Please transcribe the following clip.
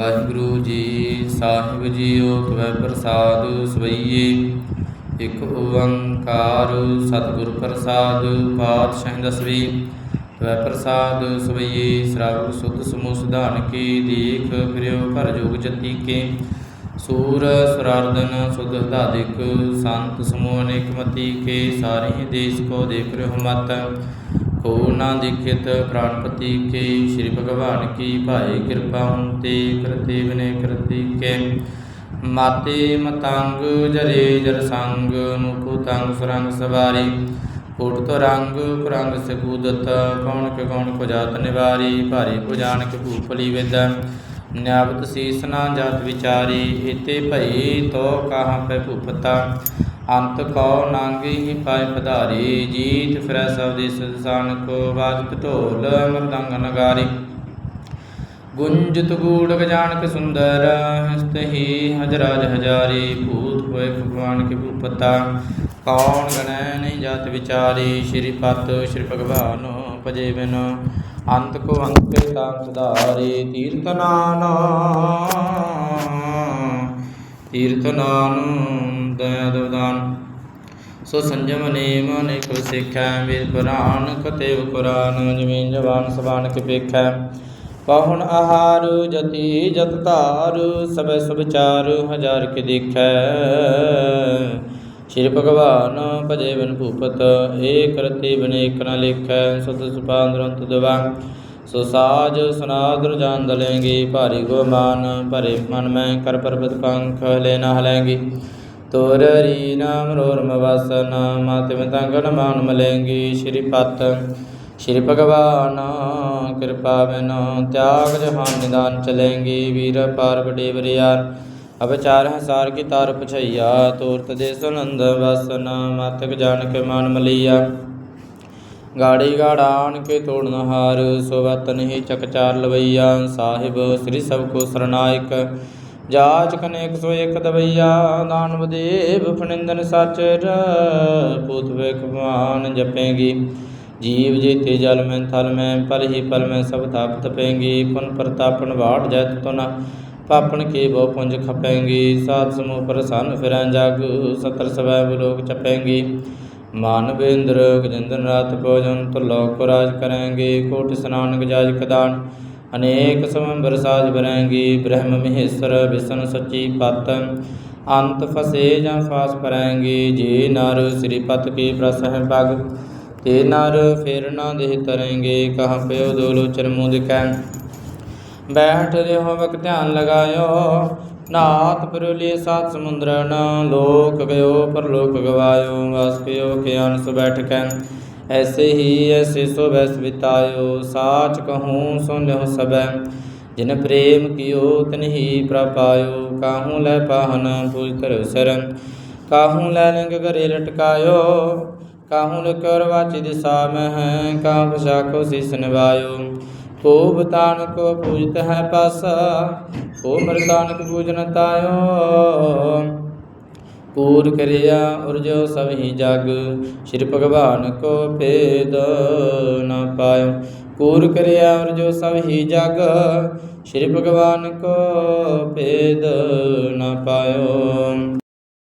ਵਾਹਿਗੁਰੂ ਜੀ ਸਾਹਿਬ JIO ਕਵੈ ਪ੍ਰਸਾਦ ਸਵਈਏ। ਇਕ ਓੰਕਾਰ ਸਤਿਗੁਰ ਪ੍ਰਸਾਦ ਪਾਤਸ਼ਾਹ ਦਸਵੀ ਕਵੈ ਪ੍ਰਸਾਦ ਸਵਈਏ, ਸ਼ਰਾਵਕ ਸੁਧ ਸਮੂਹ ਸਿਧਾਨ ਕੀ, ਦੇਖ ਫਿਰਿਓ ਘਰ ਜੋਗ ਜਤੀ ਕੇ। ਸੂਰ ਸੁਰਾਰਦਨ ਸੁਧ ਦਾਦਿਕ ਸੰਤ ਸਮੂਹ ਅਨੇਕ ਮਤੀ ਕੇ, ਸਾਰੇ ਦੇਸ਼ ਕੋ ਦੇਖ ਰਿਓ ਮਤ। ਕੋ ਨਾ ਦੇਖਿਤ ਪ੍ਰਾਣਪਤੀ ਕੇ, ਸ੍ਰੀ ਭਗਵਾਨ ਕੀ ਭਾਈ ਕਿਰਪਾ ਹੁੰਤੇ, ਕਰਤੇ ਬਿਨੇ ਕਰਤੀ ਕੇ। ਮਾਤੇ ਮਤੰਗ ਜਰੇ ਜਰ ਸੰਗ, ਮੁਕੁ ਤੰਗ ਸੁਰੰਗ ਸਵਾਰੀ। ਕੋਟ ਤੋ ਰੰਗ, ਕੁਰੰਗ ਸਕੂਦਤ ਕੌਣ ਕੇ ਕੌਣ ਕੋ ਜਾਤ ਨਿਵਾਰੀ, ਭਾਰੀ ਕੋ ਜਾਣ ਕੇ ਭੂਪਲੀ ਵਿਦ। ਨਿਆਵਤ ਸੀਸ ਨਾ ਜਾਤ ਵਿਚਾਰੀ ਇਤੇ ਭਈ ਤੋ ਕਾਹ ਪੈ ਭੂਪਤਾ। ਅੰਤ ਕਉ ਨਾਂਗੀ ਹੀ ਪਾਇ ਪਧਾਰੀ, ਜੀਤ ਫਿਰੈ ਸਭ ਦੇ ਸੰਸਾਨ ਕੋ ਬਾਜਤ ਢੋਲ ਮਰਦੰਗ ਨਗਾਰੀ। ਗੁੰਜਤ ਗੂੜ ਗਜਾਨਕ ਸੁੰਦਰ, ਹਸਤ ਹੀ ਹਜਰਾਜ ਹਜਾਰੀ, ਭੂਤ ਹੋਏ ਭਗਵਾਨ ਕੇ ਭੂਪਤਾ। ਕੌਣ ਗਣੈ ਨਹੀਂ ਜਾਤ ਵਿਚਾਰੀ, ਸ਼੍ਰੀ ਪਤ ਸ਼੍ਰੀ ਭਗਵਾਨ ਭਜੇ ਬਿਨ। ਅੰਤ ਕੋ ਅੰਤ ਕੇ ਸੁਧਾਰੀ, ਤੀਰਥ ਨਾਨ। ਤੀਰਥ ਨਾਨ ਦਇਆ ਦਵਦਾਨ। ਸੋ ਸੰਜਮ ਨੇਮ ਅਨੇਕ ਸਿੱਖੈ, ਵੀਰ ਪੁਰਾਨ ਕਤੇਵ ਕੁਰਾਨ ਜਿਵੇਂ ਜਵਾਨ ਸਬਾਨ ਕੇ ਪੇਖੈ ਪਾਹੁਣ ਆਹਾਰ ਜਤੀ ਜਤ ਧਾਰ, ਸਭੈ ਸੁਭ ਚਾਰ ਹਜ਼ਾਰ ਕੇ ਦੇਖੈ। ਸ਼੍ਰੀ ਭਗਵਾਨ ਭਜੇ ਬਿਨ ਭੂਪਤ ਏ ਕਰਤੇ ਬਿਨ ਏਕ ਨ ਲੇਖੈ। ਸਤ ਸੁਪਾਂਦਰੰਤ ਦਵਾ। ਸੋ ਸਾਜ ਸੁਨਾਦਰ ਜਾਨ ਦਲੇਂਗੇ, ਭਾਰੀ ਗੋ ਮਾਨ ਭਰੇ ਮਨ ਮੈਂ, ਕਰ ਪਰਬਤ ਪੰਖ ਲੈ ਨਾ ਤੋਰ ਰੀ ਨਾਮ ਰੋਰਮ ਵਸਨ ਮਾਤੇ ਮਤੰਗਨ ਮਾਨ ਮਲੇਂਗੀ। ਸ਼੍ਰੀ ਪਤ, ਸ਼੍ਰੀ ਭਗਵਾਨ, ਕਿਰਪਾ ਬਿਨ ਤਿਆਗ ਜਹਾਨ ਨਿਦਾਨ ਚਲੇਂਗੀ। ਵੀਰ ਪਾਰ ਬੜੇ ਬਰਿਆਰ ਅਬ ਚਾਰ ਕੀ ਤਾਰ ਪਛਈਆ। ਤੋਰਤ ਦੇ ਸੁਨੰਦ ਵਸਨ, ਮਾਤਕ ਜਾਣ ਕੇ ਮਾਨ ਮਲੀਆ। ਗਾੜੀ ਗਾੜਾਨ ਕੇ ਤੋੜਨ ਹਾਰ, ਸੋ ਵਤਨ ਹੀ ਲਵਈਆ। ਸਾਹਿਬ, ਸ੍ਰੀ ਸਭ ਕੋ ਸਰਨਾਇਕ। ਜਾਚ ਕਨੇਕ ਸੋ ਦਵਈਆ। ਦਾਨਵ ਦੇਵ ਫਨਿੰਦਨ ਸਾਚਰ ਪੂਤ ਵੇ ਭਗਵਾਨ ਜਪੇਗੀ। ਜੀਵ ਜੀਤੇ ਜਲ ਮੈਂ ਥਲ ਮੈਂ, ਪਲ ਹੀ ਪਲ ਮੈਂ ਸਭ ਤਾਪ ਤਪੇਗੀ ਪੁਨ ਪ੍ਰਤਾਪਨ ਵਾੜ ਜੈਤ ਤੁਨ ਪਾਪਣ ਕੇ ਬਹੁ ਪੁੰਜ ਖਪੇਂਗੀ। ਸਾਧ ਸਮੂਹ ਪ੍ਰਸੰਨ ਫਿਰੈ ਜਗ, ਸਤਰ ਸਵੈ ਬਲੋਕ ਚਪੇਂਗੀ। ਮਾਨ ਬੇਂਦਰ ਭੋਜਨ ਲੋਕ ਰਾਜ ਕਰਾਂਗੇ, ਕੋਟ ਸਨਾਨ ਗਜਾਜ ਕਦਾਨ, ਅਨੇਕ ਸਮੰਬਰ ਸਾਜ ਬਰੈਂਗੀ ਬ੍ਰਹਮ ਮਹੇਸ਼ਰ ਵਿਸ਼ਨ ਸੱਚੀ ਪਤ, ਅੰਤ ਫਸੇ ਜਾਂ ਫਾਸ ਪਰੈਂਗੀ ਜੇ ਨਰ ਸ੍ਰੀ ਪਤ ਕੀ ਪ੍ਰਸ ਹੈ ਤੇ ਨਰ ਫੇਰ ਨਾ ਦੇਹ ਤਰੇਂਗੇ, ਕਹ ਪਿਓ ਦੋ ਲੋਚਨ ਮੂੰਹ ਦਿਖੈ, ਬੈਠ ਰਿਓ ਵਕ ਧਿਆਨ ਲਗਾਇਓ ਨਾਥ ਪਰੁਲੇ ਸਾਤ ਸਮੁੰਦਰਨ ਲੋਕ ਗਇਓ ਪਰਲੋਕ ਗਵਾਇਓ, ਵਸ ਪਿਓ ਕੇ ਅਨਸ ਬੈਠਕੈ ਐਸੇ ਹੀ ਐਸੇ ਸੋ ਵੈਸ ਬਿਤਾਇਓ, ਸਾਚ ਕਹੂੰ, ਸੁਨ ਲਿਓ ਸਬੈ ਜਿਨ ਪ੍ਰੇਮ ਕੀਓ ਤਨਹੀ ਪ੍ਰਪਾਇਓ ਕਾਹੂ ਲੈ ਪਾਹਨ ਪੂਜ ਧਰ ਸਰਮ ਕਾਹੂ ਲੈ ਲਿੰਗ ਘਰੇ ਲਟਕਾਇਓ। ਕਾਹੂ ਲਕਰ ਵਾਚਿ ਦਿਸਾ ਮੈਂ ਹੈ ਕਾਹ ਪਛਾਕੋ ਸਿਸ ਨਿਵਾਇਓ ਕੋ ਬਤਾਨ ਕੋ ਪੂਜਤ ਹੈ ਪਾਸਾ, ਕੋ ਮਰਦਾਨਕ ਪੂਜਨ ਤਾਇਓ। ਪੂਰ ਕਰਿਆ ਉਰਜੋ ਸਭ ਹੀ ਜਗ, ਸ਼੍ਰੀ ਭਗਵਾਨ ਕੋ ਭੇਦ ਨ ਪਾਇਓ। ਪੂਰ ਕਰਿਆ ਉਰਜੋ ਸਭ ਹੀ ਜਗ, ਸ਼੍ਰੀ ਭਗਵਾਨ ਕੋ ਭੇਦ ਨ ਪਾਇਓ।